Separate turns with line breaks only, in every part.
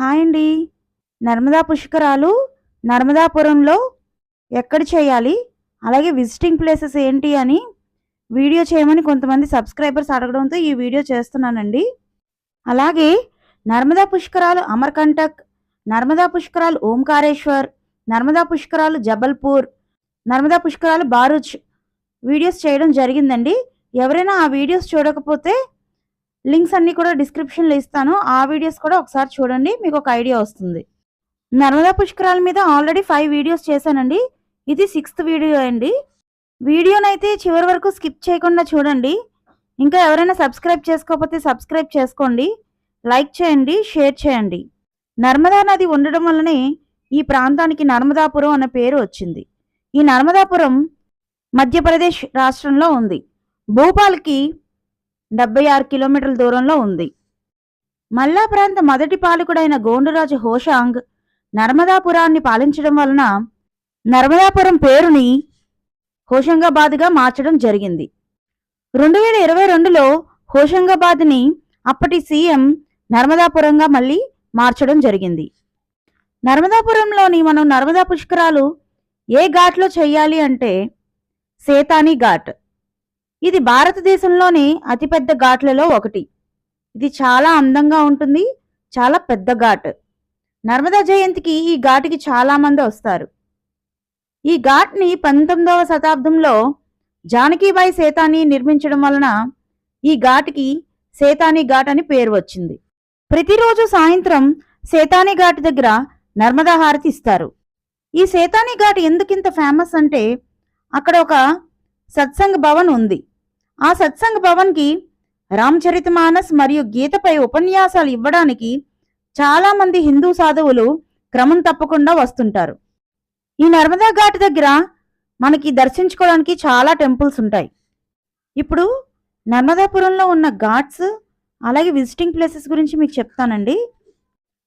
Hi అండి నర్మదా పుష్కరాలు నర్మదాపురంలో ఎక్కడ చేయాలి? అలాగే విజిటింగ్ ప్లేసెస్ ఏంటి అని వీడియో చేయమని కొంతమంది సబ్స్క్రైబర్స్ అడగడంతో ఈ వీడియో చేస్తున్నానండి. అలాగే నర్మదా పుష్కరాలు అమర్కంటక్ నర్మదా పుష్కరాలు ఓంకారేశ్వర్ నర్మదా పుష్కరాలు జబల్పూర్ నర్మదా పుష్కరాలు బారుచ్ వీడియోస్ చేయడం జరిగిందండి. ఎవరైనా ఆ వీడియోస్ చూడకపోతే లింక్స్ అన్నీ కూడా డిస్క్రిప్షన్లో ఇస్తాను. ఆ వీడియోస్ కూడా ఒకసారి చూడండి మీకు ఒక ఐడియా వస్తుంది. నర్మదా పుష్కరాల మీద ఆల్రెడీ ఫైవ్ వీడియోస్ చేశానండి. ఇది సిక్స్త్ వీడియో అండి. వీడియోనైతే చివరి వరకు స్కిప్ చేయకుండా చూడండి. ఇంకా ఎవరైనా సబ్స్క్రైబ్ చేసుకోకపోతే సబ్స్క్రైబ్ చేసుకోండి. లైక్ చేయండి షేర్ చేయండి. నర్మదా నది ఉండడం వల్లనే ఈ ప్రాంతానికి నర్మదాపురం అనే పేరు వచ్చింది. ఈ నర్మదాపురం మధ్యప్రదేశ్ రాష్ట్రంలో ఉంది. భోపాల్కి డెబ్బై ఆరు కిలోమీటర్ల దూరంలో ఉంది. మల్లా ప్రాంత మొదటి పాలకుడైన గోండురాజు హోషాంగ్ నర్మదాపురాన్ని పాలించడం వలన నర్మదాపురం పేరుని హోషంగాబాద్గా మార్చడం జరిగింది. రెండు వేల ఇరవై రెండులో హోషంగాబాద్ని అప్పటి సీఎం నర్మదాపురంగా మళ్ళీ మార్చడం జరిగింది. నర్మదాపురంలోని మనం నర్మదా పుష్కరాలు ఏ ఘాట్లో చేయాలి అంటే సేతాని ఘాట్. ఇది భారతదేశంలోని అతిపెద్ద ఘాట్లలో ఒకటి. ఇది చాలా అందంగా ఉంటుంది చాలా పెద్ద ఘాట్. నర్మదా జయంతికి ఈ ఘాట్కి చాలా మంది వస్తారు. ఈ ఘాట్ని పంతొమ్మిదవ శతాబ్దంలో జానకీబాయి సేతాని నిర్మించడం వలన ఈ ఘాట్కి సేతాని ఘాట్ అని పేరు వచ్చింది. ప్రతిరోజు సాయంత్రం సేతాని ఘాట్ దగ్గర నర్మదా హారతి ఇస్తారు. ఈ సేతాని ఘాట్ ఎందుకింత ఫేమస్ అంటే అక్కడ ఒక సత్సంగ్ భవన్ ఉంది. ఆ సత్సంగ్ భవన్కి రామచరితమానస్ మరియు గీతపై ఉపన్యాసాలు ఇవ్వడానికి చాలా మంది హిందూ సాధువులు క్రమం తప్పకుండా వస్తుంటారు. ఈ నర్మదా ఘాట్ దగ్గర మనకి దర్శించుకోవడానికి చాలా టెంపుల్స్ ఉంటాయి. ఇప్పుడు నర్మదాపురంలో ఉన్న ఘాట్స్ అలాగే విజిటింగ్ ప్లేసెస్ గురించి మీకు చెప్తానండి.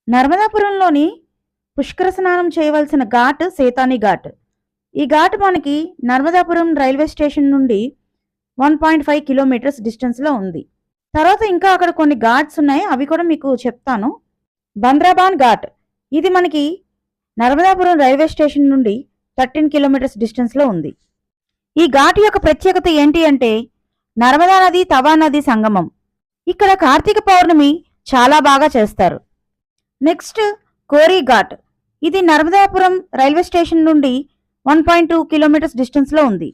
నర్మదాపురంలోని పుష్కర స్నానం చేయవలసిన ఘాట్ సేతాని ఘాట్. ఈ ఘాట్ మనకి నర్మదాపురం రైల్వే స్టేషన్ నుండి వన్ పాయింట్ ఫైవ్ కిలోమీటర్స్ డిస్టెన్స్లో ఉంది. తర్వాత ఇంకా అక్కడ కొన్ని ఘాట్స్ ఉన్నాయి. అవి కూడా మీకు చెప్తాను. బంద్రాబాన్ ఘాట్. ఇది మనకి నర్మదాపురం రైల్వే స్టేషన్ నుండి థర్టీన్ కిలోమీటర్స్ డిస్టెన్స్లో ఉంది. ఈ ఘాట్ యొక్క ప్రత్యేకత ఏంటి అంటే నర్మదా నది తవా నది సంగమం. ఇక్కడ కార్తీక పౌర్ణమి చాలా బాగా చేస్తారు. నెక్స్ట్ కోరీ ఘాట్. ఇది నర్మదాపురం రైల్వే స్టేషన్ నుండి వన్ పాయింట్ టూ కిలోమీటర్స్ డిస్టెన్స్లో ఉంది.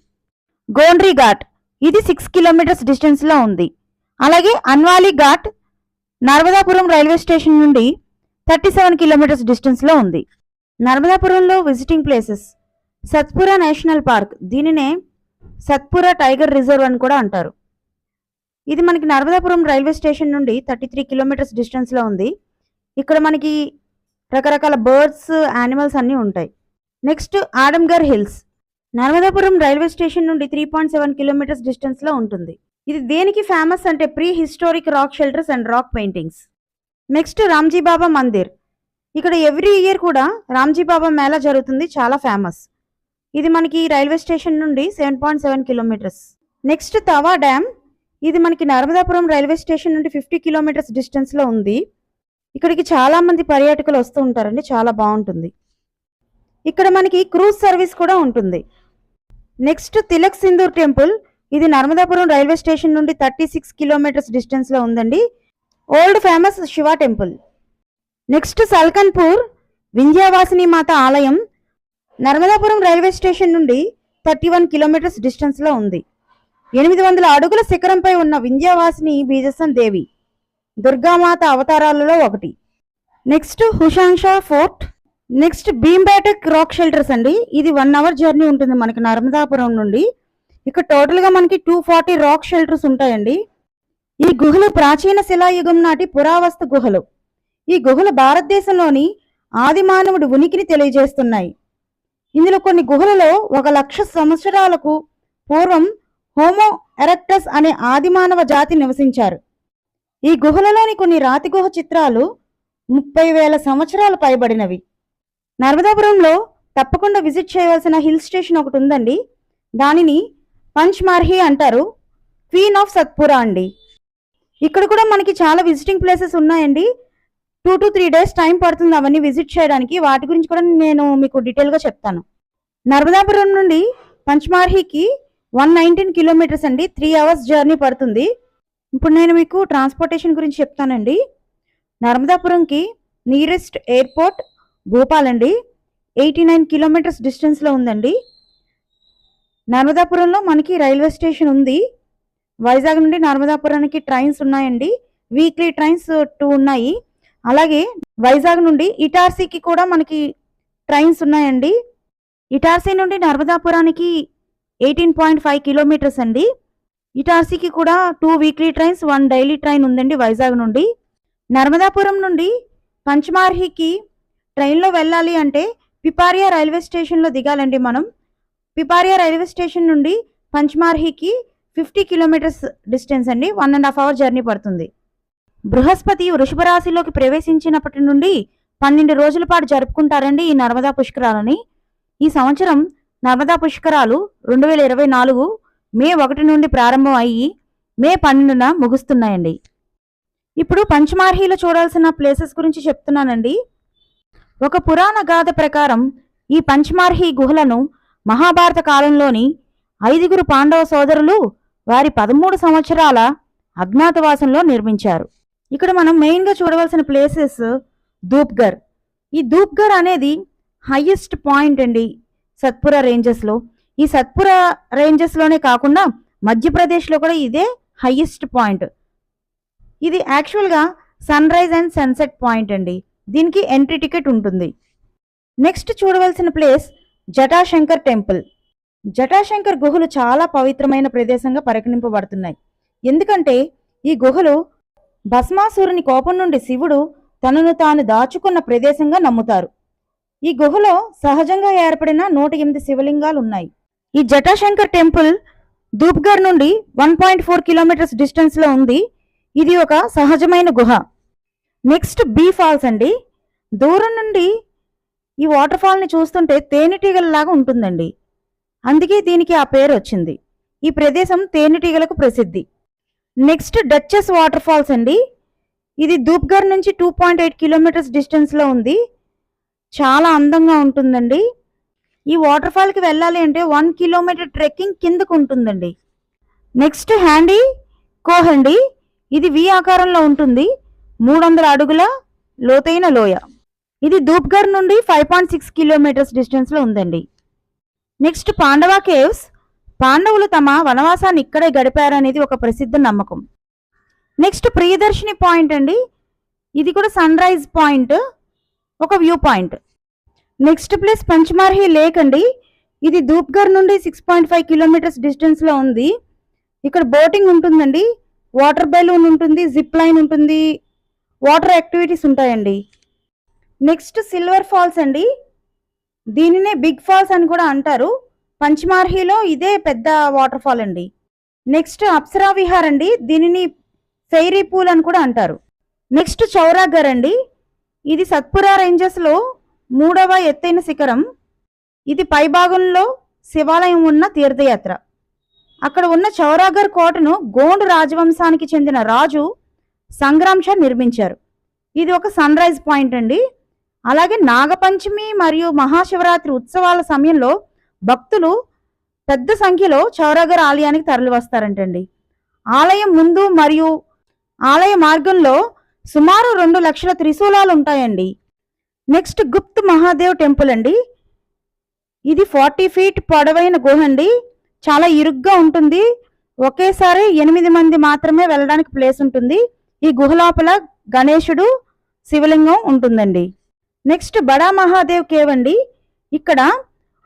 గోండ్రీ ఘాట్. ఇది సిక్స్ కిలోమీటర్స్ డిస్టెన్స్లో ఉంది. అలాగే అన్వాలి ఘాట్ నర్మదాపురం రైల్వే స్టేషన్ నుండి థర్టీ సెవెన్ కిలోమీటర్స్ డిస్టెన్స్లో ఉంది. నర్మదాపురంలో visiting places Satpura national park దీనినే సత్పురా టైగర్ రిజర్వ్ అని కూడా అంటారు. ఇది మనకి నర్మదాపురం రైల్వే స్టేషన్ నుండి థర్టీ త్రీ కిలోమీటర్స్ డిస్టెన్స్లో ఉంది. ఇక్కడ మనకి రకరకాల బర్డ్స్ యానిమల్స్ అన్నీ ఉంటాయి. Next Adamgarh hills. Narmadapuram railway station నుండి త్రీ పాయింట్ సెవెన్ కిలోమీటర్స్ డిస్టెన్స్లో ఉంటుంది. ఇది దేనికి ఫేమస్ అంటే prehistoric rock shelters and rock paintings next Ramji Baba Mandir. ఇక్కడ ఎవ్రీ ఇయర్ కూడా రామ్జీ బాబా మేళా జరుగుతుంది చాలా ఫేమస్ ఇది మనకి రైల్వే స్టేషన్ నుండి seven point seven kilometres. Next Tawa dam. ఇది మనకి నర్మదాపురం రైల్వే స్టేషన్ నుండి ఫిఫ్టీ కిలోమీటర్స్ డిస్టెన్స్లో ఉంది. ఇక్కడికి చాలా మంది పర్యాటకులు వస్తూ ఉంటారండి చాలా బాగుంటుంది. ఇక్కడ మనకి క్రూజ్ సర్వీస్ కూడా ఉంటుంది. Next Tilak Sindoor temple. ఇది నర్మదాపురం రైల్వే స్టేషన్ నుండి థర్టీ సిక్స్ కిలోమీటర్స్ డిస్టెన్స్లో ఉందండి. Old famous Shiva temple. Next Salkanpur Vindhyavasini Mata ఆలయం. నర్మదాపురం రైల్వే స్టేషన్ నుండి థర్టీ వన్ కిలోమీటర్స్ డిస్టెన్స్లో ఉంది. ఎనిమిది వందల అడుగుల శిఖరంపై ఉన్న వింధ్యావాసిని బీజసన్ దేవి. దుర్గామాత అవతారాలలో ఒకటి. Next Hushangshah fort next Bhimbetka rock shelters అండి. ఇది వన్ అవర్ జర్నీ ఉంటుంది మనకి నర్మదాపురం నుండి. ఇక్కడ టోటల్గా మనకి టూ ఫార్టీ రాక్ షెల్టర్స్ ఉంటాయండి. ఈ గుహలు ప్రాచీన శిలాయుగం నాటి పురావస్తు గుహలు. ఈ గుహలు భారతదేశంలోని ఆదిమానవుడి ఉనికిని తెలియజేస్తున్నాయి. ఇందులో కొన్ని గుహలలో ఒక లక్ష సంవత్సరాలకు పూర్వం హోమో ఎరెక్టస్ అనే ఆదిమానవ జాతి నివసించారు. ఈ గుహలలోని కొన్ని రాతి గుహ చిత్రాలు ముప్పై వేల సంవత్సరాలు పైబడినవి. నర్మదాపురంలో తప్పకుండా విజిట్ చేయవలసిన హిల్ స్టేషన్ ఒకటి ఉందండి. దానిని పంచ్మార్హి అంటారు. క్వీన్ ఆఫ్ సత్పురా అండి. ఇక్కడ కూడా మనకి చాలా విజిటింగ్ ప్లేసెస్ ఉన్నాయండి. Two to three days time పడుతుంది అవన్నీ విజిట్ చేయడానికి. వాటి గురించి కూడా నేను మీకు డీటెయిల్గా చెప్తాను. నర్మదాపురం నుండి పంచమార్హికి వన్ నైన్టీన్ కిలోమీటర్స్ అండి. త్రీ అవర్స్ జర్నీ పడుతుంది. ఇప్పుడు నేను మీకు ట్రాన్స్పోర్టేషన్ గురించి చెప్తానండి. నర్మదాపురంకి నియరెస్ట్ ఎయిర్పోర్ట్ భోపాల్ అండి. ఎయిటీ నైన్ కిలోమీటర్స్ డిస్టెన్స్లో ఉందండి. నర్మదాపురంలో మనకి రైల్వే స్టేషన్ ఉంది. వైజాగ్ నుండి నర్మదాపురానికి ట్రైన్స్ ఉన్నాయండి. వీక్లీ ట్రైన్స్ టూ ఉన్నాయి. అలాగే వైజాగ్ నుండి ఇటార్సీకి కూడా మనకి ట్రైన్స్ ఉన్నాయండి. ఇటార్సీ నుండి నర్మదాపురానికి ఎయిటీన్ పాయింట్ ఫైవ్ కిలోమీటర్స్ అండి. ఇటార్సీకి కూడా two weekly trains one daily train ఉందండి వైజాగ్ నుండి. నర్మదాపురం నుండి పంచమార్హికి ట్రైన్లో వెళ్ళాలి అంటే పిపారియా రైల్వే స్టేషన్లో దిగాలండి మనం. పిపారియా రైల్వే స్టేషన్ నుండి పంచమార్హికి ఫిఫ్టీ కిలోమీటర్స్ డిస్టెన్స్ అండి. One and half hour journey పడుతుంది. బృహస్పతి వృషభ రాశిలోకి ప్రవేశించినప్పటి నుండి పన్నెండు రోజుల పాటు జరుపుకుంటారండి ఈ నర్మదా పుష్కరాలని. ఈ సంవత్సరం నర్మదా పుష్కరాలు రెండు వేల ఇరవై నాలుగు మే ఒకటి నుండి ప్రారంభం అయ్యి మే పన్నెండున ముగుస్తున్నాయండి. ఇప్పుడు పంచమార్హిలో చూడాల్సిన ప్లేసెస్ గురించి చెప్తున్నానండి. ఒక పురాణ గాథ ప్రకారం ఈ పంచమార్హి గుహలను మహాభారత కాలంలోని ఐదుగురు పాండవ సోదరులు వారి పదమూడు సంవత్సరాల అజ్ఞాతవాసంలో నిర్మించారు. ఇక్కడ మనం మెయిన్గా చూడవలసిన ప్లేసెస్ ధూప్ఘర్ ఈ ధూప్ఘర్ అనేది హయ్యెస్ట్ పాయింట్ అండి సత్పుర రేంజెస్లో ఈ సత్పుర రేంజెస్లోనే కాకుండా మధ్యప్రదేశ్లో కూడా ఇదే హయ్యెస్ట్ పాయింట్ ఇది యాక్చువల్గా sunrise and sunset point అండి. దీనికి ఎంట్రీ టికెట్ ఉంటుంది. నెక్స్ట్ చూడవలసిన ప్లేస్ జటాశంకర్ టెంపుల్. జటాశంకర్ గుహలు చాలా పవిత్రమైన ప్రదేశంగా పరిగణింపబడుతున్నాయి. ఎందుకంటే ఈ గుహలు భస్మాసురుని కోపం నుండి శివుడు తనను తాను దాచుకున్న ప్రదేశంగా నమ్ముతారు. ఈ గుహలో సహజంగా ఏర్పడిన నూట ఎనిమిది శివలింగాలు ఉన్నాయి ఈ జటాశంకర్ టెంపుల్ ధూప్గర్ నుండి వన్ పాయింట్ ఫోర్ కిలోమీటర్స్ డిస్టెన్స్లో ఉంది. ఇది ఒక సహజమైన గుహ. నెక్స్ట్ బీ ఫాల్స్ అండి. దూరం నుండి ఈ వాటర్ ఫాల్ని చూస్తుంటే తేనెటీగలలాగా ఉంటుందండి. అందుకే దీనికి ఆ పేరు వచ్చింది. ఈ ప్రదేశం తేనెటీగలకు ప్రసిద్ధి. నెక్స్ట్ డచ్చెస్ వాటర్ ఫాల్స్ అండి. ఇది ధూప్ఘర్ నుంచి టూ పాయింట్ ఎయిట్ కిలోమీటర్స్ డిస్టెన్స్లో ఉంది. చాలా అందంగా ఉంటుందండి. ఈ వాటర్ ఫాల్కి వెళ్ళాలి అంటే వన్ కిలోమీటర్ ట్రెక్కింగ్ కిందకు ఉంటుందండి. నెక్స్ట్ హ్యాండీ కోహ్ అండి ఇది వి ఆకారంలో ఉంటుంది. మూడు వందల అడుగుల లోతైన లోయ. ఇది ధూప్ఘర్ నుండి ఫైవ్ పాయింట్ సిక్స్ కిలోమీటర్స్ డిస్టెన్స్లో ఉందండి. Next Pandava caves. పాండవులు తమ వనవాసాన్ని ఇక్కడే గడిపారనేది ఒక ప్రసిద్ధ నమ్మకం. నెక్స్ట్ ప్రియదర్శిని పాయింట్ అండి. ఇది కూడా సన్ రైజ్ పాయింట్ ఒక view point. Next place Pachmarhi lake అండి. ఇది ధూప్ఘర్ నుండి సిక్స్ పాయింట్ ఫైవ్ కిలోమీటర్స్ డిస్టెన్స్లో ఉంది. ఇక్కడ బోటింగ్ ఉంటుందండి. వాటర్ బెలూన్ ఉంటుంది జిప్ లైన్ ఉంటుంది. వాటర్ యాక్టివిటీస్ ఉంటాయండి. నెక్స్ట్ సిల్వర్ ఫాల్స్ అండి. దీనినే బిగ్ ఫాల్స్ అని కూడా అంటారు. పంచమార్హిలో ఇదే పెద్ద వాటర్ ఫాల్ అండి. నెక్స్ట్ అప్సరా విహార్ అండి. దీనిని ఫెయిరీ పూల్ అని కూడా అంటారు. నెక్స్ట్ చౌరాగర్ అండి. ఇది సత్పురా రేంజెస్లో మూడవ ఎత్తైన శిఖరం. ఇది పైభాగంలో శివాలయం ఉన్న తీర్థయాత్ర. అక్కడ ఉన్న చౌరాగర్ కోటను గోండు రాజవంశానికి చెందిన రాజు సంగ్రాంశ నిర్మించారు. ఇది ఒక సన్ రైజ్ పాయింట్ అండి. అలాగే నాగపంచమి మరియు మహాశివరాత్రి ఉత్సవాల సమయంలో భక్తులు పెద్ద సంఖ్యలో చౌరాగర్ ఆలయానికి తరలి వస్తారంటండి ఆలయం ముందు మరియు ఆలయ మార్గంలో సుమారు రెండు లక్షల త్రిశూలాలు ఉంటాయండి. నెక్స్ట్ గుప్త్ మహాదేవ్ టెంపుల్ అండి. ఇది ఫార్టీ ఫీట్ పొడవైన గుహ అండి. చాలా ఇరుగ్గా ఉంటుంది. ఒకేసారి ఎనిమిది మంది మాత్రమే వెళ్ళడానికి ప్లేస్ ఉంటుంది. ఈ గుహలోపల గణేశుడు శివలింగం ఉంటుందండి. నెక్స్ట్ బడా మహాదేవ్ కేవ్ అండి ఇక్కడ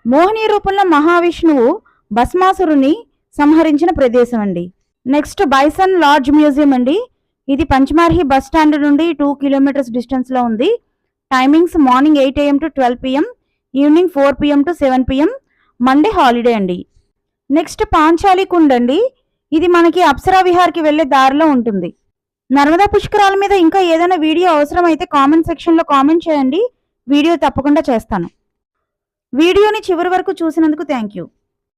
మోహిని రూపంలో మహావిష్ణువు భస్మాసురుని సంహరించిన ప్రదేశం అండి. నెక్స్ట్ బైసన్ లాడ్జ్ మ్యూజియం అండి. ఇది పంచమార్హి బస్ స్టాండ్ నుండి టూ కిలోమీటర్స్ డిస్టెన్స్లో ఉంది. Timings morning eight AM to twelve PM evening four PM to seven PM Monday holiday అండి. నెక్స్ట్ పాంచాలి కుండ్ అండి ఇది మనకి అప్సరా విహార్కి వెళ్ళే దారిలో ఉంటుంది. నర్మదా పుష్కరాల మీద ఇంకా ఏదైనా వీడియో అవసరమైతే కామెంట్ సెక్షన్లో కామెంట్ చేయండి. వీడియో తప్పకుండా చేస్తాను. వీడియోని చివరి వరకు చూసినందుకు థ్యాంక్ యూ.